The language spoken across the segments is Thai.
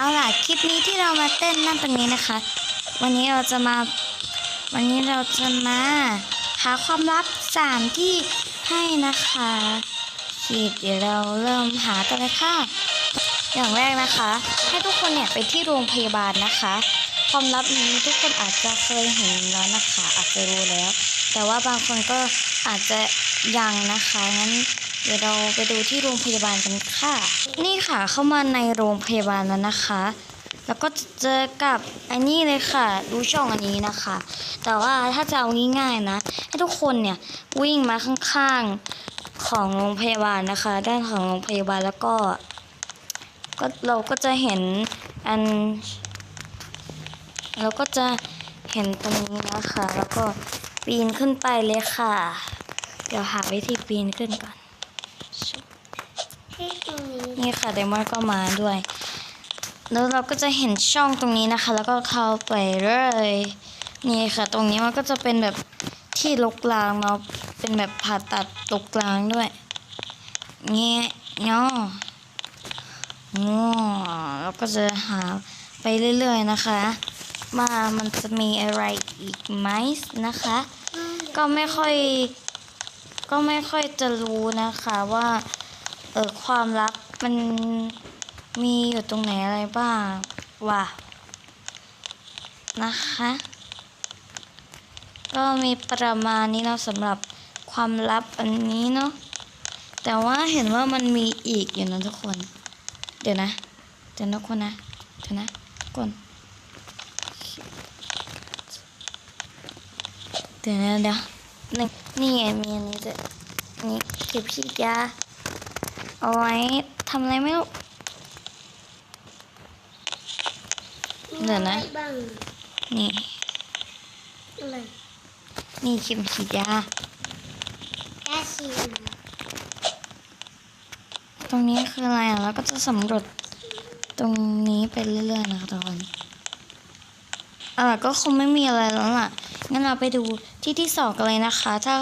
เอาล่ะคลิปนี้ที่เรามาเต้นนั่นตรงนี้นะคะ วันนี้เราจะมา วันนี้เราจะมาหาความลับสามที่ให้นะคะขีดเดี๋ยวเราเริ่มหากันเลยค่ะอย่างแรกนะคะ ให้ทุกคนเนี่ยไปที่โรงพยาบาลนะคะ ความลับนี้ทุกคนอาจจะเคยเห็นแล้วนะคะ อาจจะรู้แล้ว แต่ว่าบางคนก็อาจจะยังนะคะงั้น เดี๋ยวเราไปดูที่โรงพยาบาลกันค่ะ นี่ค่ะเข้ามาในโรงพยาบาลแล้วนะคะ แล้วก็จะเจอกับอันนี้เลยค่ะ ดูช่องอันนี้นะคะ แต่ว่าถ้าจะเอาง่ายๆนะ ให้ทุกคนเนี่ยวิ่งมาข้างๆของโรงพยาบาลนะคะ ด้านของโรงพยาบาลแล้วก็ก็เราก็จะเห็นอัน เราก็จะเห็นตรงนี้นะคะ แล้วก็ปีนขึ้นไปเลยค่ะ เดี๋ยวหาวิธีปีนขึ้นก่อน นี่ค่ะไดมอนก็มาด้วย แล้วเราก็จะเห็นช่องตรงนี้นะคะ แล้วก็เข้าไปเลย นี่ค่ะ ตรงนี้มันก็จะเป็นแบบที่ลกลางเนาะเป็นแบบผ่าตัดตกกลางด้วย เงี้ยเนาะง้อแล้วก็จะหาไปเรื่อยๆนะคะมามันจะมีอะไรอีกไหมนะคะ ก็ไม่ค่อยก็ไม่ค่อยจะรู้นะคะว่า เออความลับ มันมีอยู่ตรงไหนอะไรบ้างว่ะนะคะ ก็มีประมาณนี้เนาะสำหรับความลับอันนี้เนาะแต่ว่าเห็นว่ามันมีอีกอยู่นะทุกคน เดี๋ยวนะ เดี๋ยวนะทุกคนนะ เดี๋ยวนะก่อนเดี๋ยวนะเดี๋ยวนี่นี่ไงมีอันนี้จะนี่เก็บฉีดยาเอาไว้ ทำอะไรไม่รู้เดี๋ยวนะ นี่ อะไร นี่เข็มฉีดยาแค่ชีนตรงนี้คืออะไรอะแล้วก็จะสำรวจตรงนี้ไปเรื่อยๆนะคะทุกคนอ่าก็คงไม่มีอะไรแล้วล่ะ งั้นเราไปดูที่ที่สองกันเลยนะคะ ถ้า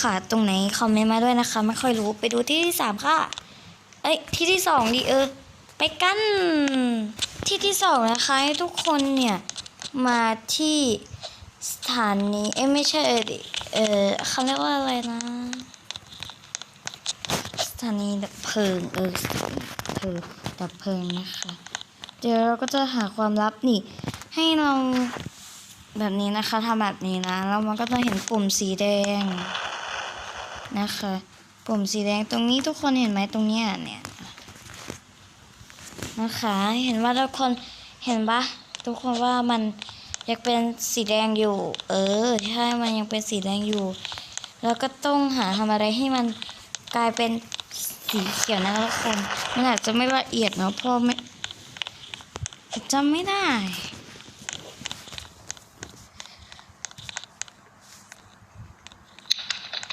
ขาดตรงไหนคอมเมนต์มาด้วยนะคะ ไม่ค่อยรู้ ไปดูที่ที่สามค่ะ เอ้ยที่ที่สองดีเออ ไปกันที่ที่สองนะคะให้ทุกคนเนี่ย มาที่สถานีเอ้ยไม่ใช่เออดิเออเขาเรียกว่าอะไรนะ สถานีดับเพลิงเออสถานีดับเพลิงดับเพลิงนะคะ เดี๋ยวเราก็จะหาความลับนี่ ให้เราแบบนี้นะคะทำแบบนี้นะแล้วมันก็จะเห็นปุ่มสีแดงนะคะ ปุ่มสีแดงตรงนี้ทุกคนเห็นไหมตรงเนี้ยเนี่ยนะคะเห็นว่าทุกคนเห็นปะทุกคนว่ามันยังเป็นสีแดงอยู่ เออใช่มันยังเป็นสีแดงอยู่ แล้วก็ต้องหาทำอะไรให้มันกลายเป็นสีเขียวนะทุกคนมันอาจจะไม่ละเอียดเนาะเพราะไม่จำไม่ได้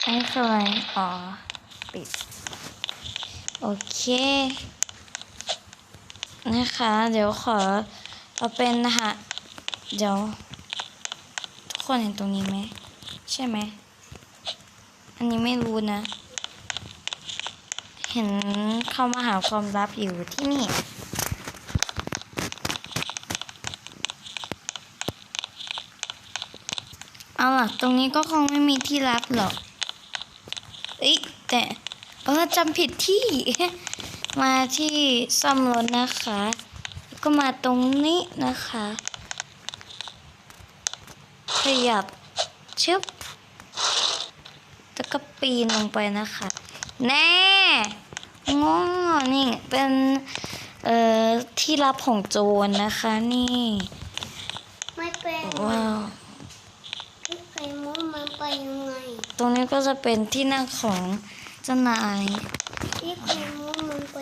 อันนี้คืออะไรอ๋อ ปิด โอเค นะคะ เดี๋ยวขอเอาเป็นนะคะเดี๋ยว ทุกคนเห็นตรงนี้ไหม ใช่ไหม อันนี้ไม่รู้นะ เห็นเข้ามาหาความลับอยู่ที่นี่เอาล่ะ ตรงนี้ก็คงไม่มีที่ลับหรอก เอ้ยแต่ เออจำผิดที่ มาที่ซ่อมรถนะคะแล้วก็มาตรงนี้นะคะ ขยับชึบแล้วก็ปีนลงไปนะคะ แน่งอนี่เป็น เอ่อ ที่รับของโจรนะคะนี่ ไม่เป็นว้าวพี่ไข่มุกมันไปยังไง ตรงนี้ก็จะเป็นที่นั่งของ เจ้านายพี่ไข่มุกมันไป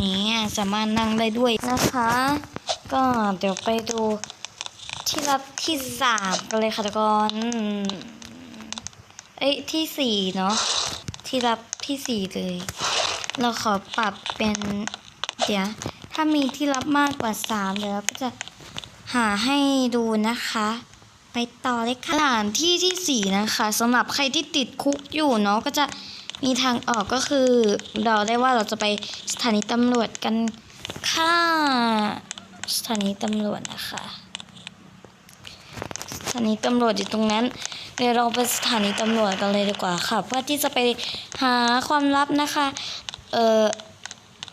นี้สามารถนั่งได้ด้วยนะคะ ก็เดี๋ยวไปดูที่รับที่สามกันเลยค่ะทุกคนเอ้ยที่สี่เนาะที่รับที่สี่เลย เราขอปรับเป็นเดี๋ยวถ้ามีที่รับมากกว่าสามเดี๋ยวก็จะหาให้ดูนะคะ ไปต่อเลยค่ะสถานที่ที่สี่นะคะสำหรับใครที่ติดคุกอยู่เนาะก็จะ มีทางออกก็คือเราได้ว่าเราจะไปสถานีตำรวจกันค่ะสถานีตำรวจนะคะสถานีตำรวจอยู่ตรงนั้นเดี๋ยวเราไปสถานีตำรวจกันเลยดีกว่าค่ะ เพื่อที่จะไปหาความลับนะคะ เออ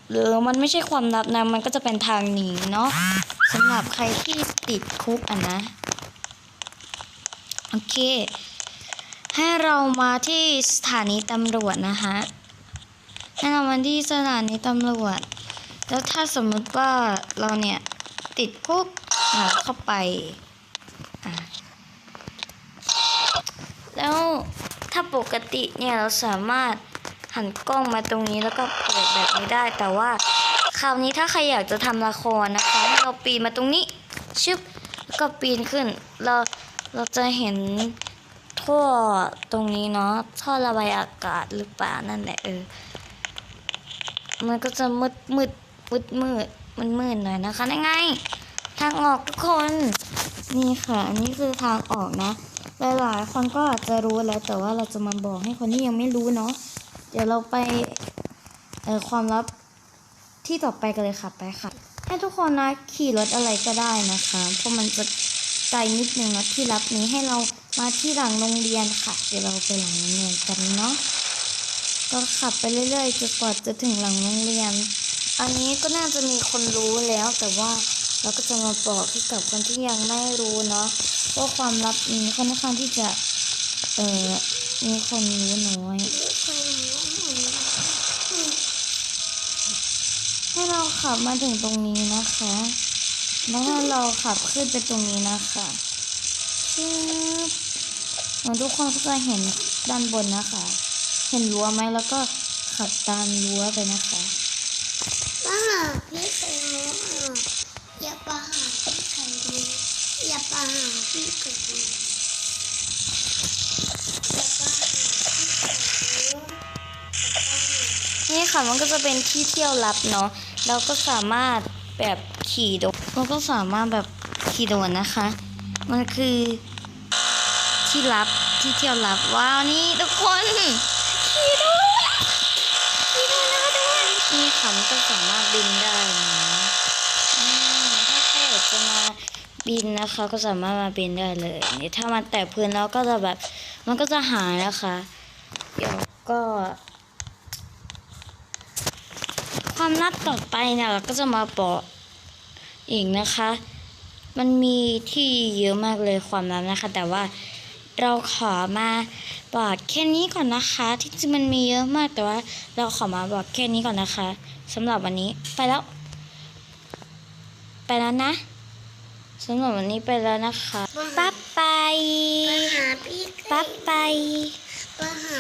หรือมันไม่ใช่ความลับนะมันก็จะเป็นทางหนีเนาะสำหรับใครที่ติดคุกอะนะ โอเค ให้เรามาที่สถานีตำรวจนะคะให้เรามาที่สถานีตำรวจ แล้วถ้าสมมติว่าเราเนี่ยติดคุกอ่าเข้าไปอะแล้วถ้าปกติเนี่ยเราสามารถหันกล้องมาตรงนี้แล้วก็เปิดแบบนี้ได้ แต่ว่าคราวนี้ถ้าใครอยากจะทำละครนะคะให้เราปีนมาตรงนี้ ชึบแล้วก็ปีนขึ้น เราเราจะเห็น ท่อตรงนี้เนาะท่อระบายอากาศหรือเปล่านั่นแหละเออ มันก็จะมืดมืดมืดมืดมันมืดหน่อยนะคะยังไง ทางออกทุกคนนี่ค่ะอันนี้คือทางออกนะหลายๆคนก็อาจจะรู้แล้วแต่ว่าเราจะมาบอกให้คนที่ยังไม่รู้เนาะเดี๋ยวเราไปเอ่อความลับที่ต่อไปกันเลยค่ะไปค่ะ ให้ทุกคนนะขี่รถอะไรก็ได้นะคะเพราะมันจะไกลนิดนึงนะที่รับนี้ให้เรา มาที่หลังโรงเรียนค่ะ เดี๋ยวเราไปหลังโรงเรียนกันเนาะก็ขับไปเรื่อยๆจนกว่าจะถึงหลังโรงเรียน อันนี้ก็น่าจะมีคนรู้แล้วแต่ว่าเราก็จะมาบอกให้กับคนที่ยังไม่รู้เนาะว่าความลับนี้ค่อนข้างที่จะเออมีคนรู้น้อยให้เราขับมาถึงตรงนี้นะคะ แล้วเราขับขึ้นไปตรงนี้นะคะ ทุกคนก็จะเห็นด้านบนนะคะ เห็นรั้วไหมแล้วก็ขับตามรั้วไปนะคะป้าพี่ไข่มุกอะอย่าไปหาพี่ไข่มุกอย่าไปหาพี่ไข่มุกอย่าไปหาพี่ไข่มุกนี่ค่ะมันก็จะเป็นที่เที่ยวลับเนาะเราก็สามารถแบบขี่โดนเราก็สามารถแบบขี่โดนนะคะ มันคือ ที่ลับที่เที่ยวลับว้าวนี่ทุกคนขี่โดนขี่โดนนะคะทุกคนนี่ค่ะมันก็สามารถบินได้นะถ้าใครอยากจะมาบินนะคะก็สามารถมาบินได้เลยนี่ถ้ามันแตะพื้นแล้วก็จะแบบมันก็จะหายนะคะเดี๋ยวก็ ความลับต่อไปเนี่ยเราก็จะมาบอกอีกนะคะ มันมีที่เยอะมากเลยความลับนะคะ แต่ว่า เราขอมาบอร์ดแค่นี้ก่อนนะคะ ที่จริงมันมีเยอะมากแต่ว่า เราขอมาบอร์ดแค่นี้ก่อนนะคะสำหรับวันนี้ไปแล้ว ไปแล้วนะสำหรับวันนี้ไปแล้วนะคะปั๊บไปปั๊บไป ก็หา